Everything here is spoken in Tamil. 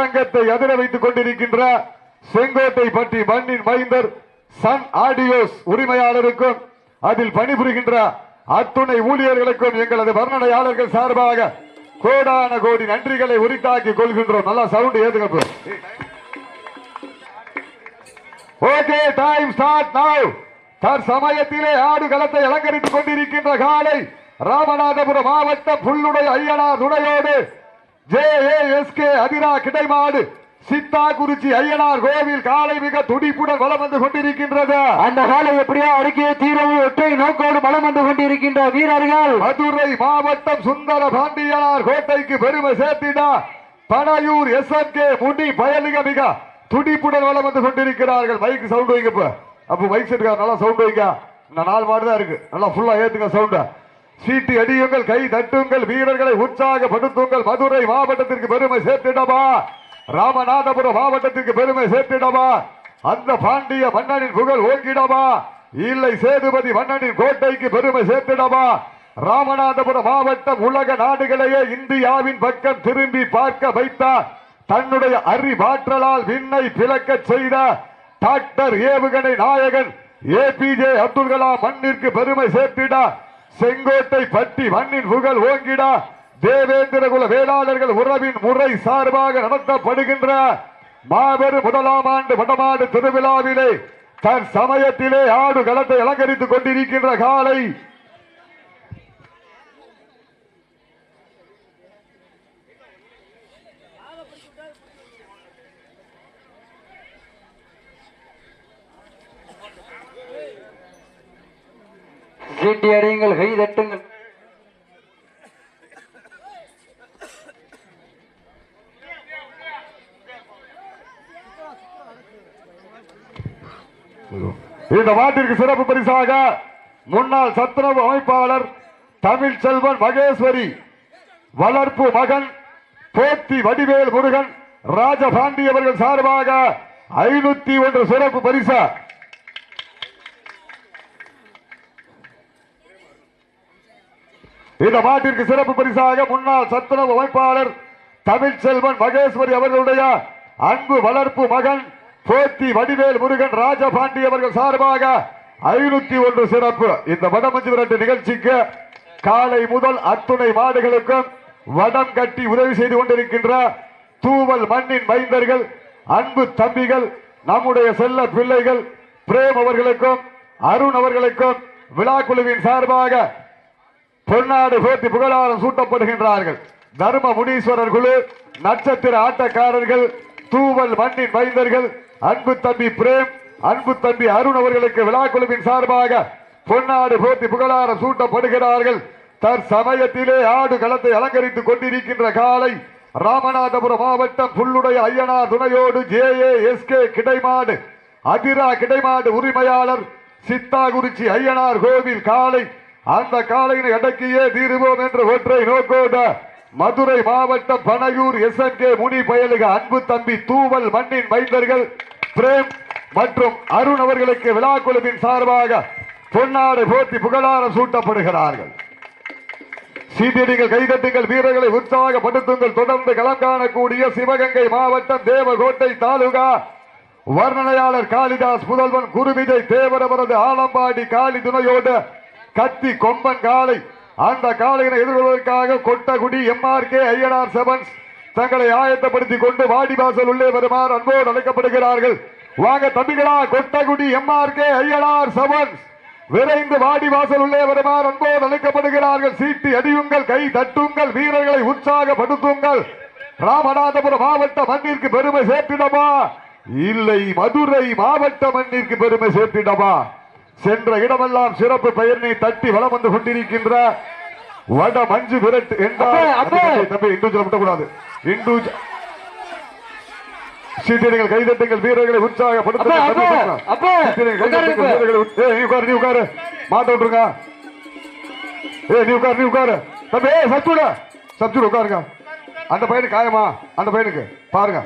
அரங்கத்தை அதிர வைத்துக் கொண்டிருக்கின்ற செங்கோட்டை பற்றி மண்ணின் மைந்தர் சன் ஆடியோஸ் உரிமையாளருக்கும் அதில் பணிபுரிகின்ற அத்துணை ஊழியர்களுக்கும் எங்களது வர்ணனையாளர்கள் சார்பாக கோடான கோடி நன்றிகளை உரித்தாக்கி கொள்கின்றோம். நல்லா சவுண்ட் ஏதுங்க ஓகே டைம் ஸ்டார்ட் நவ் தற்சமயத்திலே ஆடுகளத்தை அலங்கரித்துக் கொண்டிருக்கின்ற காலை ராமநாதபுரம் மாவட்டம் புல்லுடைய ஐயனார் துணையோடு J A S K Athira கிடைமாடு. சித்தாகுறிச்சி ஐயனார் கோவில் காலை மிக துடிப்புடன் வலம் வந்து கொண்டிருக்கின்றது. அந்த காலை எப்படியோ அடுக்கிய தீரவு ஒற்றை நோக்கோடு பலம் வந்து கொண்டிருக்கின்ற வீரர்கள். மதுரை மாவட்டம் சுந்தர பாண்டியனார் கோட்டைக்கு பெருமை சேர்த்திட. Panaiyur S M K Muni பயலுக மிக துடிப்புடன் வளம் வந்து கொண்டிருக்கிறார்கள். மைக் சவுண்ட் வைங்க இப்ப. அப்ப மைக் செட் நல்லா சவுண்ட் வைங்க. இந்த நாலு மாடு தான் இருக்கு. நல்லா ஃபுல்லா ஏத்துங்க சவுண்ட சீட்டு அடியுங்கள் கை தட்டுங்கள் வீரர்களை உற்சாகப்படுத்துங்கள். மதுரை மாவட்டத்திற்கு பெருமை சேர்த்திடவா? ராமநாதபுரம் மாவட்டத்திற்கு பெருமை சேர்த்திடவா? அந்த பாண்டிய மன்னனின் புகழ் ஓங்கிடவா? இல்லை சேதுபதி மன்னனின் கோட்டைக்கு பெருமை சேர்த்திடவா? ராமநாதபுரம் மாவட்டம் உலக நாடுகளையே இந்தியாவின் பக்கம் திரும்பி பார்க்க வைத்தார் தன்னுடைய அறிவாற்றலால் விண்ணை பிளக்கச் செய்த டாக்டர் ஏவுகணை நாயகன் ஏபிஜே அப்துல் கலாம் மண்ணிற்கு பெருமை சேர்த்திட செங்கோட்டை பட்டி மண்ணின் புகழ் ஓங்கிட தேவேந்திர குல வேளாளர்கள் உறவின் முறை சார்பாக நடத்தப்படுகின்ற மாபெரும் முதலாம் ஆண்டு வடமாடு திருவிழாவிலே தன் சமயத்திலே ஆடு களத்தை அலங்கரித்துக் கொண்டிருக்கின்ற காலை சீட்டி அடியுங்கள் கை தட்டுங்கள். இந்த மாட்டிற்கு சிறப்பு பரிசாக முன்னாள் சத்துணவு அமைப்பாளர் தமிழ் செல்வன் மகேஸ்வரி வளர்ப்பு மகன் போத்தி வடிவேல் முருகன் ராஜபாண்டி அவர்கள் சார்பாக ஐநூத்தி ஒன்று சிறப்பு பரிசா இந்த மாட்டிற்கு சிறப்பு பரிசாக முன்னாள் சத்துணவு அமைப்பாளர் தமிழ் செல்வன் மகேஸ்வரி அவர்களுடைய அன்பு வளர்ப்பு மகன் போத்தி வடிவேல் முருகன் ராஜபாண்டி அவர்கள் சார்பாக ஐநூத்தி ஒன்று சிறப்பு. இந்த வடமஞ்சு விரட்டு நிகழ்ச்சிக்கு காலை முதல் அத்துணை மாடுகளுக்கும் வடம் கட்டி உதவி செய்து கொண்டிருக்கின்ற தூவல் மண்ணின் மைந்தர்கள் அன்பு தம்பிகள் நம்முடைய செல்ல பிள்ளைகள் பிரேம் அவர்களுக்கும் அருண் அவர்களுக்கும் விழா குழுவின் சார்பாக பொன்னாடு போட்டி புகழாரம் சூட்டப்படுகின்றார்கள். தர்ம முனீஸ்வரர் குழு நட்சத்திர ஆட்டக்காரர்கள் தூவல் மண்ணின் மைந்தர்கள் அன்பு தம்பி பிரேம் அன்பு தம்பி அருண் அவர்களுக்கு விழாக்குழுவின் சார்பாக பொன்னாடு போட்டி புகழாரம் சூட்டப்படுகிறார்கள். தற்சமயத்திலே ஆடு களத்தை அலங்கரித்துக் கொண்டிருக்கின்ற காலை ராமநாதபுரம் மாவட்டம் புல்லுடைய ஐயனார் துணையோடு ஜே ஏ எஸ் கே கிடைமாடு அதிரா கிடைமாடு உரிமையாளர் சித்தாகுறிச்சி ஐயனார் கோவில் காலை அந்த காளையின் எடக்கியே தீருவோம் என்ற ஒற்றை நோக்கோட மதுரை மாவட்டம் Panaiyur S N K Muni பயலுக அன்பு தம்பி தூவல் மண்ணின் மைந்தர்கள் பிரேம் மற்றும் அருண் அவர்களுக்கு விழா குழுவின் சார்பாக பொன்னாடு போட்டி புகழாரம் சூட்டப்படுகிறார்கள். சீட்டியடிகள் கைதட்டுங்கள் வீரர்களை உற்சாகப்படுத்துங்கள். தொடர்ந்து களம் காணக்கூடிய சிவகங்கை மாவட்டம் தேவகோட்டை தாலுகா வர்ணனையாளர் காளிதாஸ் புதல்வன் குருவிஜய் தேவரவரது ஆலம்பாடி காளி துணையோடு கத்தி கொம்பன் காளை. அந்த காலையினை எதிர்கொள்வதற்காக கொட்டகுடி எம்ஆர்கே ஐயனார் செவன்ஸ் தங்களை ஆயத்தப்படுத்திக் கொண்டு வாடிவாசல் உள்ளே வருமாறு அன்போடு அழைக்கப்படுகிறார்கள். வாங்க தம்பிகளா கொட்டகுடி எம்ஆர்கே ஐயனார் செவன்ஸ். விரைந்து வாடிவாசல் உள்ளே வருமாறு அன்போடு அழைக்கப்படுகிறார்கள். சீட்டி அடியுங்கள் கை தட்டுங்கள் வீரர்களை உற்சாகப்படுத்துங்கள். ராமநாதபுரம் மாவட்ட மண்ணிற்கு பெருமை சேர்த்திடமா இல்லை மதுரை மாவட்ட மண்ணிற்கு பெருமை சேர்த்திடமா சென்ற இடமெல்லாம் சிறப்பு பெயர்னை தட்டி வளம் வந்து கொண்டிருக்கின்ற வட மஞ்சு விரட்டு என்றால் சீட்டியடிகள் கைதட்டுங்கள் வீரர்களை உற்சாகப்படுத்துங்கள் அப்பே, அப்பே, அப்பே. சீட்டியடிகள் உட்காரு கைதட்டுங்கள் இப்ப. வீரர்களை உற்சா- ஏய், நீ உட்காரு நீ உட்காரு. மாட்ட விட்டுருங்க. ஏ நீ உட்காரு நீ உட்காரு. தம்பி சச்சுட சச்சுட உட்காருங்க. அந்த பையனுக்கு காயமா? அந்த பையனுக்கு. பாருங்க.